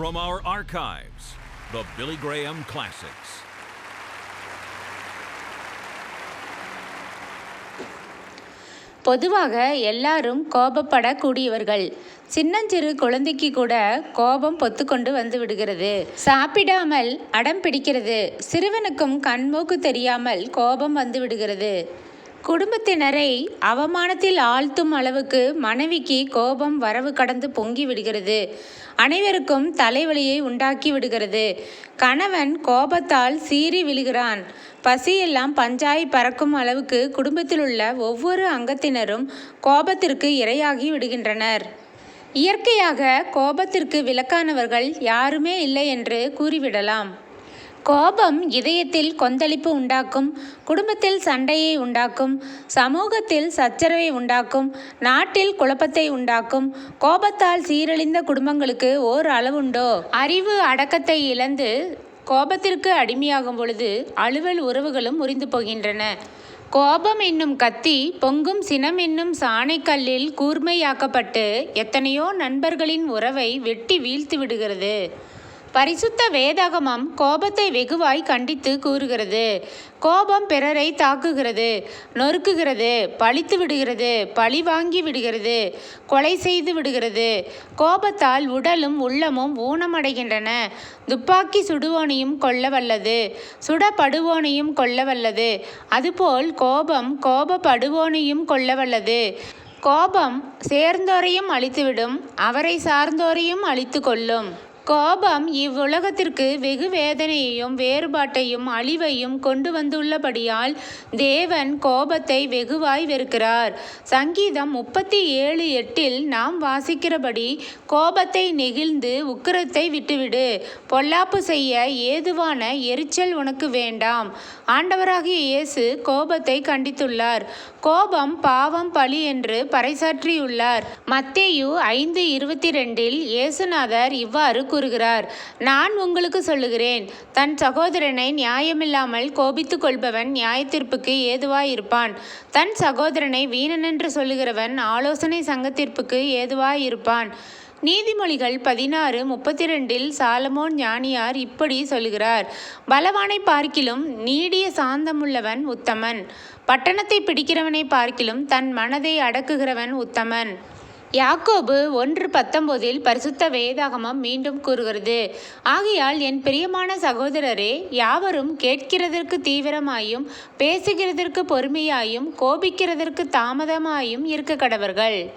From our archives, the Billy Graham Classics. பொதுவாக எல்லாரும் கோபப்படக்கூடியவர்கள். சின்னஞ்சிறு குழந்தைக்கு கூட கோபம் பொத்துக்கொண்டு வந்து விடுகிறது. சாப்பிடாமல் அடம் பிடிக்கிறது. சிறுவனுக்கும் கண்மூக்கு தெரியாமல் கோபம் வந்து விடுகிறது. குடும்பத்தினரை அவமானத்தில் ஆழ்த்தும் அளவுக்கு மனைவிக்கு கோபம் வரவு கடந்து பொங்கி விடுகிறது. அனைவருக்கும் தலைவலியை உண்டாக்கி விடுகிறது. கணவன் கோபத்தால் சீறி விழுகிறான். பசியெல்லாம் பஞ்சாய் பறக்கும் அளவுக்கு குடும்பத்தில் உள்ள ஒவ்வொரு அங்கத்தினரும் கோபத்திற்கு இரையாகி விடுகின்றனர். இயற்கையாக கோபத்திற்கு விலக்கானவர்கள் யாருமே இல்லை என்று கூறிவிடலாம். கோபம் இதயத்தில் கொந்தளிப்பு உண்டாக்கும் குடும்பத்தில் சண்டையை உண்டாக்கும் சமூகத்தில் சச்சரவை உண்டாக்கும் நாட்டில் குழப்பத்தை உண்டாக்கும் கோபத்தால் சீரழிந்த குடும்பங்களுக்கு ஓர் அளவுண்டோ? அறிவு அடக்கத்தை இழந்து கோபத்திற்கு அடிமையாகும் பொழுது அலுவல் உறவுகளும் முறிந்து போகின்றன. கோபம் என்னும் கத்தி பொங்கும் சினம் என்னும் சாணைக்கல்லில் கூர்மையாக்கப்பட்டு எத்தனையோ நண்பர்களின் உறவை வெட்டி வீழ்த்து விடுகிறது. பரிசுத்த வேதாகமம் கோபத்தை வெகுவாய் கண்டித்து கூறுகிறது. கோபம் பிறரை தாக்குகிறது நொறுக்குகிறது பழித்து விடுகிறது பழி வாங்கி விடுகிறது கொலை செய்து விடுகிறது. கோபத்தால் உடலும் உள்ளமும் ஊனமடைகின்றன. துப்பாக்கி சுடுவோனையும் கொல்ல வல்லது சுடப்படுவோனையும் கொல்ல வல்லது அதுபோல் கோபம் கோபப்படுவோனையும் கொல்ல வல்லது கோபம் சேர்ந்தோரையும் அழித்துவிடும் அவரை சார்ந்தோரையும் அழித்து கொள்ளும். கோபம் இவ்வுலகத்திற்கு வெகு வேதனையையும் வேறுபாட்டையும் அழிவையும் கொண்டு வந்துள்ளபடியால் தேவன் கோபத்தை வெகுவாய் வெறுக்கிறார். சங்கீதம் முப்பத்தி ஏழு எட்டில் நாம் வாசிக்கிறபடி கோபத்தை நெகிழ்ந்து உக்கிரத்தை விட்டுவிடு. பொல்லாப்பு செய்ய ஏதுவான எரிச்சல் உனக்கு வேண்டாம். ஆண்டவராகிய இயேசு கோபத்தை கண்டித்துள்ளார். கோபம் பாவம் பழி என்று பறைசாற்றியுள்ளார். மத்தேயு ஐந்து இருபத்தி ரெண்டில் இயேசுநாதர் இவ்வாறு கூறுகிறார். நான் உங்களுக்கு சொல்லுகிறேன் தன் சகோதரனை நியாயமில்லாமல் கோபித்து கொள்பவன் நியாயத்தீர்ப்புக்கு ஏதுவாயிருப்பான். தன் சகோதரனை வீணனென்று சொல்லுகிறவன் ஆலோசனை சங்கத்திற்புக்கு ஏதுவாயிருப்பான். நீதிமொழிகள் பதினாறு முப்பத்தி ரெண்டில் சாலமோன் ஞானியார் இப்படி சொல்கிறார் பலவானை பார்க்கிலும் நீடிய சாந்தமுள்ளவன் உத்தமன். பட்டணத்தை பிடிக்கிறவனை பார்க்கிலும் தன் மனதை அடக்குகிறவன் உத்தமன். யாக்கோபு ஒன்று பத்தொன்பதில் பரிசுத்த வேதாகமம் மீண்டும் கூறுகிறது. ஆகையால் என் பிரியமான சகோதரரே யாவரும் கேட்கிறதற்கு தீவிரமாயும் பேசுகிறதற்கு பொறுமையாயும் கோபிக்கிறதற்கு தாமதமாயும் இருக்க கடவர்கள்.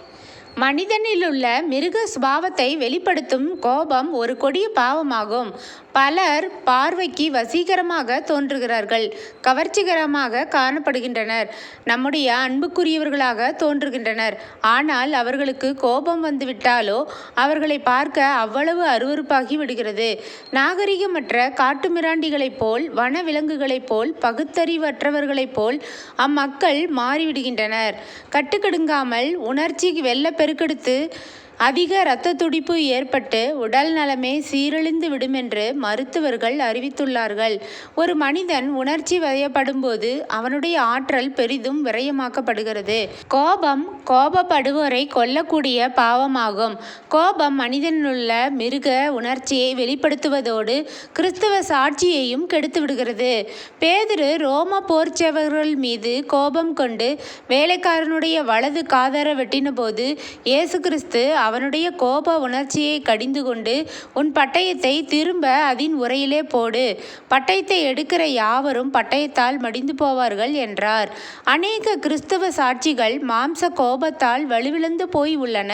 மனிதனிலுள்ள மிருக சுபாவத்தை வெளிப்படுத்தும் கோபம் ஒரு கொடிய பாவமாகும். பலர் பார்வைக்கு வசீகரமாக தோன்றுகிறார்கள் கவர்ச்சிகரமாக காணப்படுகின்றனர். நம்முடைய அன்புக்குரியவர்களாக தோன்றுகின்றனர். ஆனால் அவர்களுக்கு கோபம் வந்துவிட்டாலோ அவர்களை பார்க்க அவ்வளவு அருவருப்பாகி விடுகிறது. நாகரிகமற்ற காட்டுமிராண்டிகளைப் போல் வன விலங்குகளைப் போல் பகுத்தறிவற்றவர்களைப் போல் அம்மக்கள் மாறிவிடுகின்றனர். கட்டுக்கடுங்காமல் உணர்ச்சி வெள்ள பெருக்கெடுத்து அதிக இரத்த துடிப்பு ஏற்பட்டு உடல் நலமே சீரழிந்து விடுமென்று மருத்துவர்கள் அறிவித்துள்ளார்கள். ஒரு மனிதன் உணர்ச்சி வயப்படும்போது அவனுடைய ஆற்றல் பெரிதும் விரயமாக்கப்படுகிறது. கோபம் கோபப்படுவோரை கொல்லக்கூடிய பாவமாகும். கோபம் மனிதனுள்ள மிருக உணர்ச்சியை வெளிப்படுத்துவதோடு கிறிஸ்தவ சாட்சியையும் கெடுத்து விடுகிறது. பேதுரு ரோம போர்ச்சவர்கள் மீது கோபம் கொண்டு வேலைக்காரனுடைய வலது காதர வெட்டின போது இயேசு கிறிஸ்து அவனுடைய கோப உணர்ச்சியை கடிந்து கொண்டு உன் பட்டயத்தை திரும்ப அதன் உரையிலே போடு. பட்டயத்தை எடுக்கிற யாவரும் பட்டயத்தால் மடிந்து போவார்கள் என்றார். அநேக கிறிஸ்தவ சாட்சிகள் மாம்ச கோபத்தால் வலுவிழந்து போய் உள்ளன.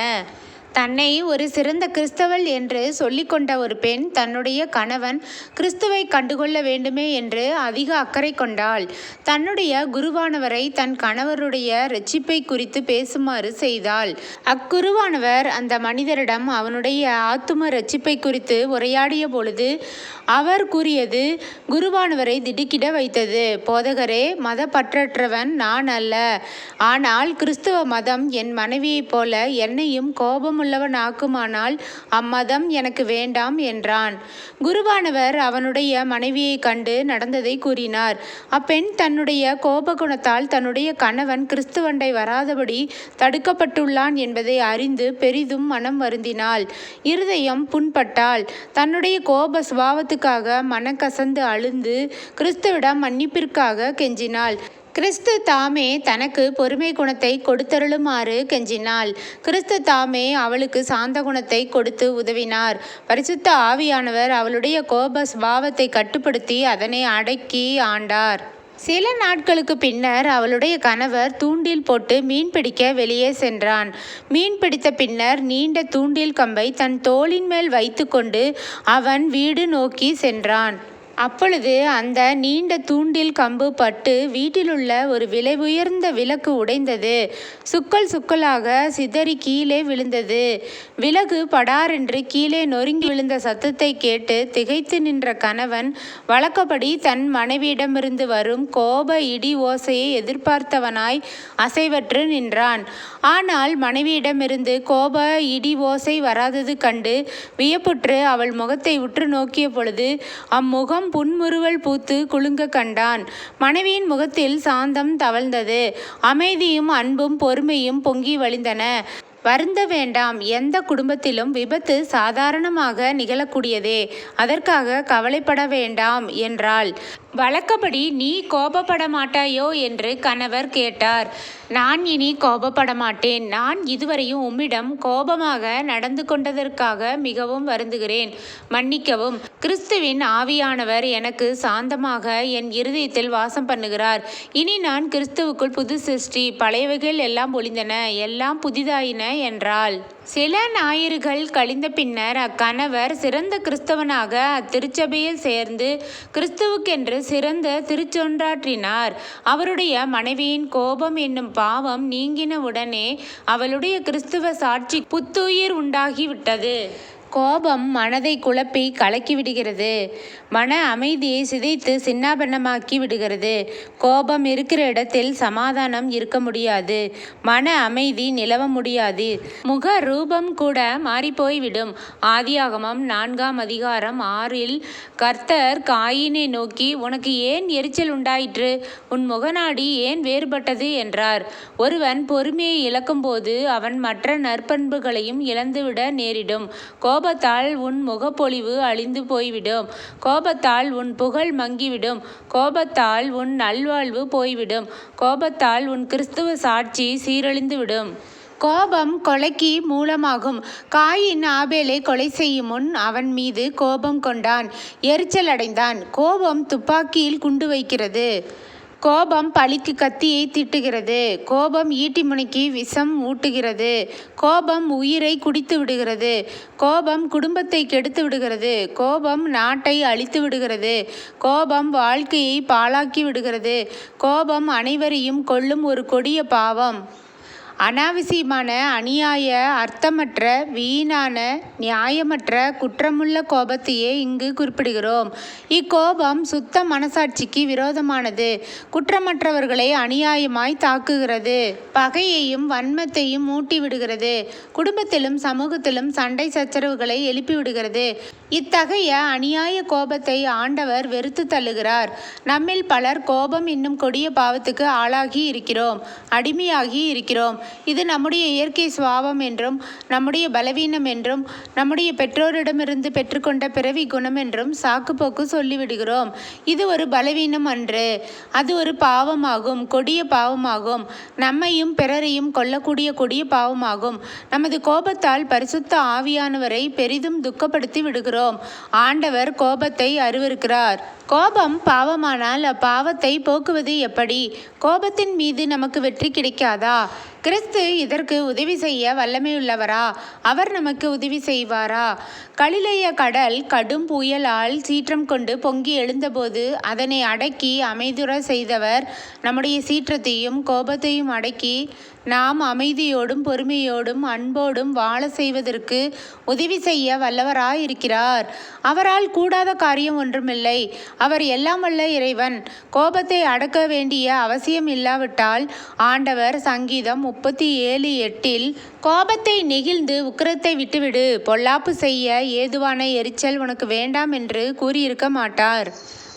தன்னை ஒரு சிறந்த கிறிஸ்தவள் என்று சொல்லிக்கொண்ட ஒரு பெண் தன்னுடைய கணவன் கிறிஸ்துவை கண்டுகொள்ள வேண்டுமே என்று அதிக அக்கறை கொண்டாள். தன்னுடைய குருவானவரை தன் கணவருடைய ரட்சிப்பை குறித்து பேசுமாறு செய்தாள். அக்குருவானவர் அந்த மனிதரிடம் அவனுடைய ஆத்தும ரட்சிப்பை குறித்து உரையாடிய பொழுது அவர் கூறியது குருவானவரை திடுக்கிட வைத்தது. போதகரே மதப்பற்றற்றவன் நான் அல்ல. ஆனால் கிறிஸ்துவ மதம் என் மனைவியைப் போல என்னையும் கோபம் கோபமுள்ளவனாக்குமானால் அம்மதம் எனக்கு வேண்டாம் என்றான். குருவானவர் அவனுடைய மனைவியை கண்டு நடந்ததை கூறினார். அப்பெண் தன்னுடைய கோபகுணத்தால் தன்னுடைய கணவன் கிறிஸ்துவண்டை வராதபடி தடுக்கப்பட்டுள்ளான் என்பதை அறிந்து பெரிதும் மனம் வருந்தினாள். இருதயம் புண்பட்டாள். தன்னுடைய கோப சுபாவத்துக்காக மனக்கசந்து அழுந்து கிறிஸ்துவிடம் மன்னிப்பிற்காக கெஞ்சினாள். கிறிஸ்து தாமே தனக்கு பொறுமை குணத்தை கொடுத்தருளுமாறு கெஞ்சினாள். கிறிஸ்து தாமே அவளுக்கு சாந்த குணத்தை கொடுத்து உதவினார். பரிசுத்த ஆவியானவர் அவளுடைய கோப சுபாவத்தை கட்டுப்படுத்தி அதனை அடக்கி ஆண்டார். சில நாட்களுக்கு பின்னர் அவளுடைய கணவர் தூண்டில் போட்டு மீன் பிடிக்க வெளியே சென்றான். மீன் பிடித்த பின்னர் நீண்ட தூண்டில் கம்பை தன் தோளின் மேல் வைத்துக்கொண்டு அவன் வீடு நோக்கி சென்றான். அப்பொழுது அந்த நீண்ட தூண்டில் கம்பு பட்டு வீட்டிலுள்ள ஒரு விலை உயர்ந்த விளக்கு உடைந்தது. சுக்கல் சுக்கலாக சிதறி கீழே விழுந்தது. விலகு படாரென்று கீழே நொறுங்கி விழுந்த சத்தத்தை கேட்டு திகைத்து நின்ற கணவன் வழக்கப்படி தன் மனைவியிடமிருந்து வரும் கோப இடி ஓசையை எதிர்பார்த்தவனாய் அசைவற்று நின்றான். ஆனால் மனைவியிடமிருந்து கோப இடி ஓசை வராதது கண்டு வியப்புற்று அவள் முகத்தை உற்று நோக்கிய பொழுது அம்முகம் புன்முறுவல் பூத்து குலுங்க கண்டான். மனைவியின் முகத்தில் சாந்தம் தவழ்ந்தது. அமைதியும் அன்பும் பொறுமையும் பொங்கி வழிந்தன. வருந்த வேண்டாம். எந்த குடும்பத்திலும் விபத்து சாதாரணமாக நிகழக்கூடியதே. அதற்காக கவலைப்பட வேண்டாம் என்றாள். வழக்கப்படி நீ கோபப்பட மாட்டாயோ என்று கணவர் கேட்டார். நான் இனி கோபப்பட மாட்டேன் நான் இதுவரையும் உம்மிடம் கோபமாக நடந்து கொண்டதற்காக மிகவும் வருந்துகிறேன். மன்னிக்கவும் கிறிஸ்துவின் ஆவியானவர் எனக்கு சாந்தமாக என் இருதயத்தில் வாசம் பண்ணுகிறார். இனி நான் கிறிஸ்துவுக்குள் புது சிருஷ்டி பழையவைகள் எல்லாம் ஒளிந்தன எல்லாம் புதிதாயின என்றாள். சில ஞாயிறுகள் கழிந்த பின்னர் அக்கணவர் சிறந்த கிறிஸ்தவனாக அத்திருச்சபையில் சேர்ந்து கிறிஸ்துவுக்கென்று சிறந்த திருச்சொன்றாற்றினார். அவருடைய மனைவியின் கோபம் என்னும் பாவம் நீங்கின உடனே அவளுடைய கிறிஸ்துவ சாட்சி புத்துயிர் உண்டாகிவிட்டது. கோபம் மனதை குழப்பி கலக்கி விடுகிறது. மன அமைதியை சிதைத்து சின்னாபின்னமாக்கி விடுகிறது. கோபம் இருக்கிற இடத்தில் சமாதானம் இருக்க முடியாது. மன அமைதி நிலவ முடியாது. முக ரூபம் கூட மாறிப்போய்விடும். ஆதியாகமம் நான்காம் அதிகாரம் ஆறில் கர்த்தர் காயினை நோக்கி உனக்கு ஏன் எரிச்சல் உண்டாயிற்று? உன் முகநாடி ஏன் வேறுபட்டது? என்றார். ஒருவன் பொறுமையை இழக்கும்போது அவன் மற்ற நற்பண்புகளையும் இழந்துவிட நேரிடும். கோபத்தால் உன் முகப்பொலிவு அழிந்து போய்விடும். கோபத்தால் உன் புகழ் மங்கிவிடும். கோபத்தால் உன் நல்வாழ்வு போய்விடும். கோபத்தால் உன் கிறிஸ்துவ சாட்சி சீரழிந்துவிடும். கோபம் கொலைக்கு மூலமாகும். காயின் ஆபேலை கொலை செய்யும் முன் அவன் மீது கோபம் கொண்டான். எரிச்சல் அடைந்தான். கோபம் துப்பாக்கியில் குண்டு வைக்கிறது. கோபம் பழிக்கு கத்தியை தீட்டுகிறது. கோபம் ஈட்டி முனைக்கு விஷம் ஊட்டுகிறது. கோபம் உயிரை குடித்து விடுகிறது. கோபம் குடும்பத்தை கெடுத்து விடுகிறது. கோபம் நாட்டை அழித்து விடுகிறது. கோபம் வாழ்க்கையை பாழாக்கி விடுகிறது. கோபம் அனைவரையும் கொள்ளும் ஒரு கொடிய பாவம். அனாவசியமான அநியாய அர்த்தமற்ற வீணான நியாயமற்ற குற்றமுள்ள கோபத்தையே இங்கு குறிப்பிடுகிறோம். இக்கோபம் சுத்த மனசாட்சிக்கு விரோதமானது. குற்றமற்றவர்களை அநியாயமாய் தாக்குகிறது. பகையையும் வன்மத்தையும் மூட்டிவிடுகிறது. குடும்பத்திலும் சமூகத்திலும் சண்டை சச்சரவுகளை எழுப்பிவிடுகிறது. இத்தகைய அநியாய கோபத்தை ஆண்டவர் வெறுத்து தள்ளுகிறார். நம்மில் பலர் கோபம் இன்னும் கொடிய பாவத்துக்கு ஆளாகி இருக்கிறோம். அடிமையாகி இருக்கிறோம். இது நம்முடைய இயற்கை சுவாவம் என்றும் நம்முடைய பலவீனம் என்றும் நம்முடைய பெற்றோரிடமிருந்து பெற்றுக்கொண்ட பிறவி குணம் என்றும் சாக்குப்போக்கு சொல்லிவிடுகிறோம். இது ஒரு பலவீனம் அன்று. அது ஒரு பாவமாகும் கொடிய பாவமாகும். நம்மையும் பிறரையும் கொல்லக்கூடிய கொடிய பாவமாகும். நமது கோபத்தால் பரிசுத்த ஆவியானவரை பெரிதும் துக்கப்படுத்தி விடுகிறோம். ஆண்டவர் கோபத்தை அருவருக்கிறார். கோபம் பாவமானால் அப்பாவத்தை போக்குவது எப்படி? கோபத்தின் மீது நமக்கு வெற்றி கிடைக்காதா? கிறிஸ்து இதற்கு உதவி செய்ய வல்லமையுள்ளவரா? அவர் நமக்கு உதவி செய்வாரா? கலிலேய கடல் கடும் புயலால் சீற்றம் கொண்டு பொங்கி எழுந்தபோது அதனை அடக்கி அமைதுற செய்தவர் நம்முடைய சீற்றத்தையும் கோபத்தையும் அடக்கி நாம் அமைதியோடும் பொறுமையோடும் அன்போடும் வாழ செய்வதற்கு உதவி செய்ய வல்லவராயிருக்கிறார். அவரால் கூடாத காரியம் ஒன்றுமில்லை. அவர் எல்லாம் வல்ல இறைவன். கோபத்தை அடக்க வேண்டிய அவசியம் இல்லாவிட்டால் ஆண்டவர் சங்கீதம் முப்பத்தி ஏழு எட்டில் கோபத்தை நெகிழ்ந்து உக்கிரத்தை விட்டுவிடு. பொல்லாப்பு செய்ய ஏதுவான எரிச்சல் உனக்கு வேண்டாம் என்று கூறியிருக்க மாட்டார்.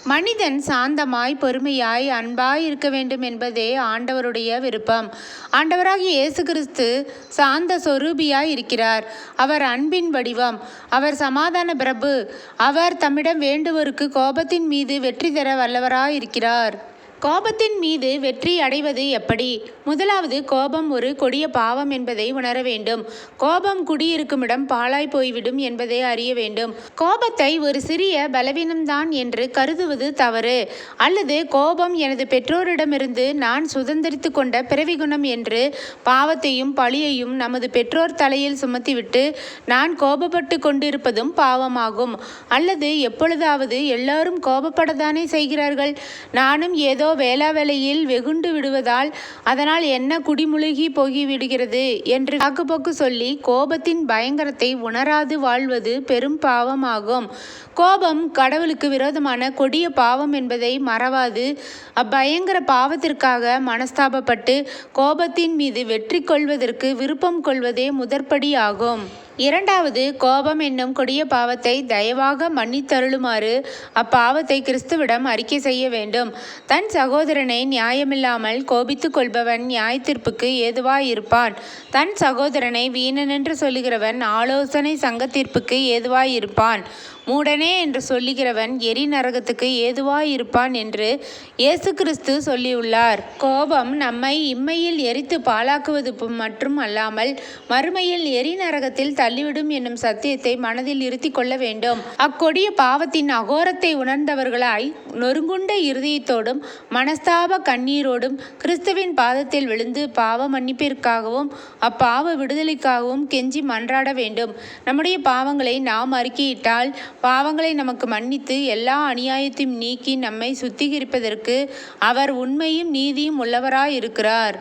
மனிதன் சாந்தமாய் பொறுமையாய் அன்பாய் இருக்க வேண்டும் என்பதே ஆண்டவருடைய விருப்பம். ஆண்டவராகிய இயேசு கிறிஸ்து சாந்த சொரூபியாய் இருக்கிறார். அவர் அன்பின் வடிவம். அவர் சமாதான பிரபு. அவர் தம்மிடம் வேண்டுவோருக்கு கோபத்தின் மீது வெற்றி தர வல்லவராய் இருக்கிறார். கோபத்தின் மீது வெற்றி அடைவது எப்படி? முதலாவது கோபம் ஒரு கொடிய பாவம் என்பதை உணர வேண்டும். கோபம் குடியிருக்குமிடம் பாழாய் போய்விடும் என்பதை அறிய வேண்டும். கோபத்தை ஒரு சிறிய பலவீனம்தான் என்று கருதுவது தவறு. அல்லது கோபம் எனது பெற்றோரிடமிருந்து நான் சுதந்திரித்து கொண்ட பிறவி குணம் என்று பாவத்தையும் பழியையும் நமது பெற்றோர் தலையில் சுமத்திவிட்டு நான் கோபப்பட்டு கொண்டிருப்பதும் பாவமாகும். அல்லது எப்பொழுதாவது எல்லாரும் கோபப்படத்தானே செய்கிறார்கள்? நானும் ஏதோ வேளாவேளையில் வெகுண்டு விடுவதால் அதனால் என்ன குடிமுழுகி போகிவிடுகிறது? என்று சாக்குப்போக்கு சொல்லி கோபத்தின் பயங்கரத்தை உணராது வாழ்வது பெரும் பாவமாகும். கோபம் கடவுளுக்கு விரோதமான கொடிய பாவம் என்பதை மறவாது. அப்பயங்கர பாவத்திற்காக மனஸ்தாபப்பட்டு கோபத்தின் மீது வெற்றி கொள்வதற்கு விருப்பம் கொள்வதே முதற்படி ஆகும் இரண்டாவது கோபம் என்னும் கொடிய பாவத்தை தயவாக மன்னித்தருளுமாறு அப்பாவத்தை கிறிஸ்துவிடம் அறிக்கை செய்ய வேண்டும். தன் சகோதரனை நியாயமில்லாமல் கோபித்துக் கொள்பவன் நியாயத்தீர்ப்புக்கு ஏதுவாயிருப்பான். தன் சகோதரனை வீணனென்று சொல்லுகிறவன் ஆலோசனை சங்கத்தீர்ப்புக்கு ஏதுவாயிருப்பான். மூடனே என்று சொல்லுகிறவன் எரி நரகத்துக்கு ஏதுவாயிருப்பான் என்று இயேசு கிறிஸ்து சொல்லியுள்ளார். கோபம் நம்மை இம்மையில் எரித்து பாழாக்குவது மட்டும் மற்றும் அல்லாமல் மறுமையில் எரி நரகத்தில் தள்ளிவிடும் என்னும் சத்தியத்தை மனதில் இருத்தி கொள்ள வேண்டும். அக்கொடிய பாவத்தின் அகோரத்தை உணர்ந்தவர்களாய் நொறுங்குண்ட இருதயத்தோடும் மனஸ்தாப கண்ணீரோடும் கிறிஸ்துவின் பாதத்தில் விழுந்து பாவ மன்னிப்பிற்காகவும் அப்பாவ விடுதலைக்காகவும் கெஞ்சி மன்றாட வேண்டும். நம்முடைய பாவங்களை நாம் அறிக்கையிட்டால் பாவங்களை நமக்கு மன்னித்து எல்லா அநியாயத்தையும் நீக்கி நம்மை சுத்திகரிப்பதற்கு அவர் உண்மையும் நீதியும் உள்ளவராயிருக்கிறார்.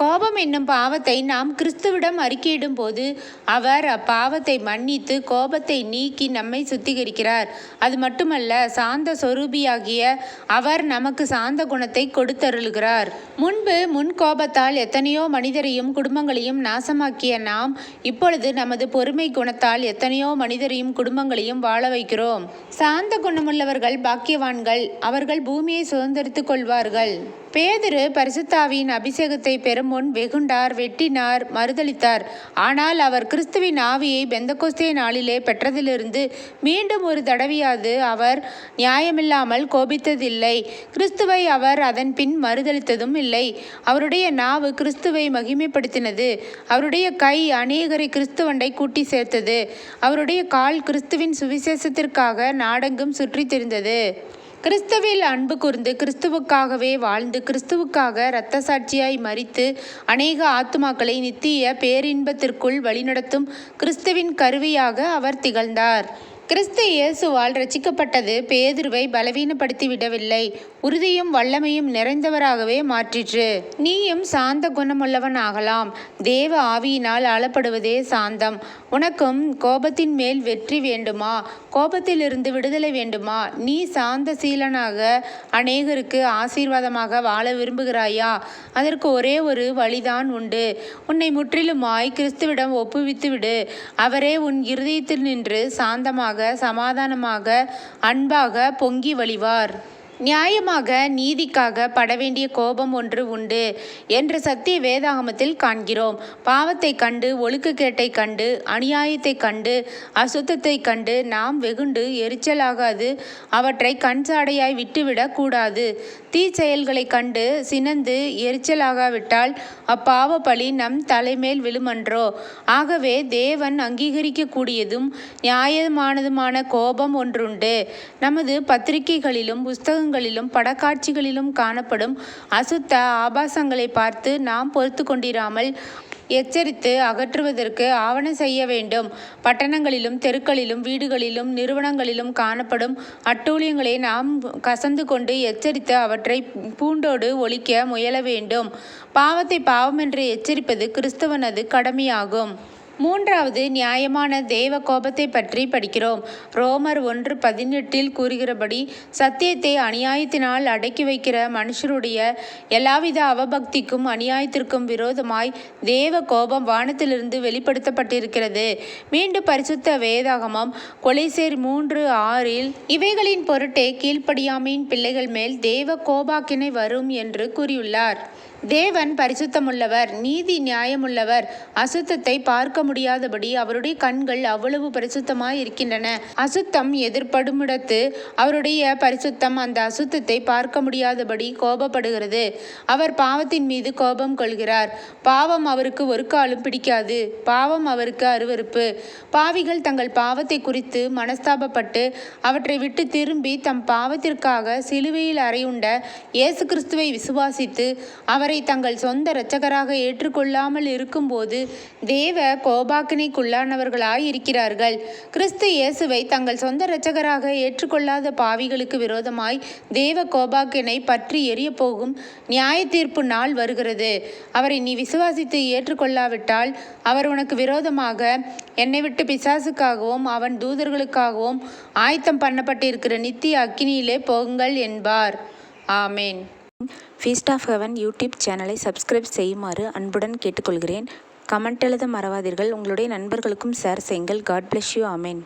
கோபம் என்னும் பாவத்தை நாம் கிறிஸ்துவிடம் அறிக்கையிடும் போது அவர் அப்பாவத்தை மன்னித்து கோபத்தை நீக்கி நம்மை சுத்திகரிக்கிறார். அது மட்டுமல்ல சாந்த சொரூபியாகிய அவர் நமக்கு சாந்த குணத்தை கொடுத்தருளுகிறார். முன்பு முன் கோபத்தால் எத்தனையோ மனிதரையும் குடும்பங்களையும் நாசமாக்கிய நாம் இப்பொழுது நமது பொறுமை குணத்தால் எத்தனையோ மனிதரையும் குடும்பங்களையும் வாழ வைக்கிறோம். சாந்த குணமுள்ளவர்கள் பாக்கியவான்கள் அவர்கள் பூமியை சுதந்திரித்துக் கொள்வார்கள். பேதுரு பரிசுத்தாவின் அபிஷேகத்தை பெறும் முன் வெகுண்டார் வெட்டினார் மறுதளித்தார். ஆனால் அவர் கிறிஸ்துவின் ஆவியை பெந்தகோஸ்தே நாளிலே பெற்றதிலிருந்து மீண்டும் ஒரு தடவையாது அவர் நியாயமில்லாமல் கோபித்ததில்லை. கிறிஸ்துவை அவர் அதன் பின் மறுதளித்ததும் இல்லை. அவருடைய நாவு கிறிஸ்துவை மகிமைப்படுத்தினது. அவருடைய கை அநேகரை கிறிஸ்துவண்டை கூட்டி சேர்த்தது. அவருடைய கால் கிறிஸ்துவின் சுவிசேஷத்திற்காக நாடெங்கும் சுற்றித் திரிந்தது. கிறிஸ்துவில் அன்பு கூர்ந்து கிறிஸ்துவுக்காகவே வாழ்ந்து கிறிஸ்துவுக்காக இரத்த சாட்சியாய் மறித்து அநேக ஆத்துமாக்களை நித்திய பேரின்பத்திற்குள் வழிநடத்தும் கிறிஸ்துவின் கருவியாக அவர் திகழ்ந்தார். கிறிஸ்து இயேசுவால் ரசிக்கப்பட்டது பேதுருவை பலவீனப்படுத்தி விடவில்லை உறுதியும் வல்லமையும் நிறைந்தவராகவே மாற்றிற்று. நீயும் சாந்த குணமுள்ளவன் ஆகலாம் தேவ ஆவியினால் ஆளப்படுவதே சாந்தம். உனக்கும் கோபத்தின் மேல் வெற்றி வேண்டுமா? கோபத்திலிருந்து விடுதலை வேண்டுமா? நீ சாந்த சீலனாக அநேகருக்கு ஆசீர்வாதமாக வாழ விரும்புகிறாயா? அதற்கு ஒரே ஒரு வழிதான் உண்டு. உன்னை முற்றிலுமாய் கிறிஸ்துவிடம் ஒப்புவித்து விடு அவரே உன் இருதயத்தில் நின்று சாந்தமாக சமாதானமாக அன்பாக பொங்கி வழிவார். நியாயமாக நீதிக்காக பட வேண்டிய கோபம் ஒன்று உண்டு என்று சத்திய வேதாகமத்தில் காண்கிறோம். பாவத்தை கண்டு ஒழுக்கக்கேட்டை கண்டு அநியாயத்தை கண்டு அசுத்தத்தை கண்டு நாம் வெகுண்டு எரிச்சலாகாது. அவற்றை கண்சாடையாய் விட்டுவிடக் கூடாது. தீச்செயல்களை கண்டு சினந்து எரிச்சலாகாவிட்டால் அப்பாவ பழி நம் தலைமேல் விழுமன்றோ? ஆகவே தேவன் அங்கீகரிக்கக்கூடியதும் நியாயமானதுமான கோபம் ஒன்றுண்டு. நமது பத்திரிகைகளிலும் புஸ்தகங்களிலும் படக்காட்சிகளிலும் காணப்படும் அசுத்த ஆபாசங்களை பார்த்து நாம் பொறுத்து கொண்டிராமல் எச்சரித்து அகற்றுவதற்கு ஆவண செய்ய வேண்டும். பட்டணங்களிலும் தெருக்களிலும் வீடுகளிலும் நிறுவனங்களிலும் காணப்படும் அட்டூழியங்களை நாம் கசந்து கொண்டு எச்சரித்து அவற்றை பூண்டோடு ஒழிக்க முயல வேண்டும். பாவத்தை பாவமென்று எச்சரிப்பது கிறிஸ்தவனது கடமையாகும். மூன்றாவது நியாயமான தேவ கோபத்தை பற்றி படிக்கிறோம். ரோமர் ஒன்று பதினெட்டில் கூறுகிறபடி சத்தியத்தை அநியாயத்தினால் அடக்கி வைக்கிற மனுஷருடைய எல்லாவித அவபக்திக்கும் அநியாயத்திற்கும் விரோதமாய் தேவ கோபம் வானத்திலிருந்து வெளிப்படுத்தப்பட்டிருக்கிறது. மீண்டும் பரிசுத்த வேதாகமம் கொலைசேர் மூன்று ஆறில் இவைகளின் பொருட்டே கீழ்ப்படியாமையின் பிள்ளைகள் மேல் தேவ கோபாக்கினை வரும் என்று கூறியுள்ளார். தேவன் பரிசுத்தமுள்ளவர் நீதி நியாயமுள்ளவர். அசுத்தத்தை பார்க்க முடியாதபடி அவருடைய கண்கள் அவ்வளவு பரிசுத்தமாய் இருக்கின்றன அசுத்தம் எதிர்ப்படுமிடத்து அவருடைய பரிசுத்தம் அந்த அசுத்தத்தை பார்க்க முடியாதபடி கோபப்படுகிறது. அவர் பாவத்தின் மீது கோபம் கொள்கிறார். பாவம் அவருக்கு ஒரு காலும் பிடிக்காது. பாவம் அவருக்கு அருவருப்பு. பாவிகள் தங்கள் பாவத்தை குறித்து மனஸ்தாபப்பட்டு அவற்றை விட்டு திரும்பி தம் பாவத்திற்காக சிலுவையில் அறையுண்ட இயேசு கிறிஸ்துவை விசுவாசித்து அவரை தங்கள் சொந்த இரட்சகராக ஏற்றுக்கொள்ளாமல் இருக்கும்போது தேவ கோபாக்கினைக்குள்ளானவர்களாய் இருக்கிறார்கள் கிறிஸ்து இயேசுவை தங்கள் சொந்த இரட்சகராக ஏற்றுக்கொள்ளாத பாவிகளுக்கு விரோதமாய் தேவ கோபாக்கினை பற்றி எரிய போகும் நியாய தீர்ப்பு நாள் வருகிறது. அவரை நீ விசுவாசித்து ஏற்றுக்கொள்ளாவிட்டால் அவர் உனக்கு விரோதமாக என்னை விட்டு பிசாசுக்காகவும் அவன் தூதர்களுக்காகவும் ஆயத்தம் பண்ணப்பட்டிருக்கிற நித்திய அக்கினியிலே போங்கள் என்பார். ஆமேன். ஃபீஸ்ட் ஆஃப் ஹெவன் யூடியூப் சேனலை சப்ஸ்கிரைப் செய்யுமாறு அன்புடன் கேட்டுக்கொள்கிறேன். கமெண்ட் எழுத மறவாதீர்கள். உங்களுடைய நண்பர்களுக்கும் ஷேர் செய்யுங்கள். God bless you amen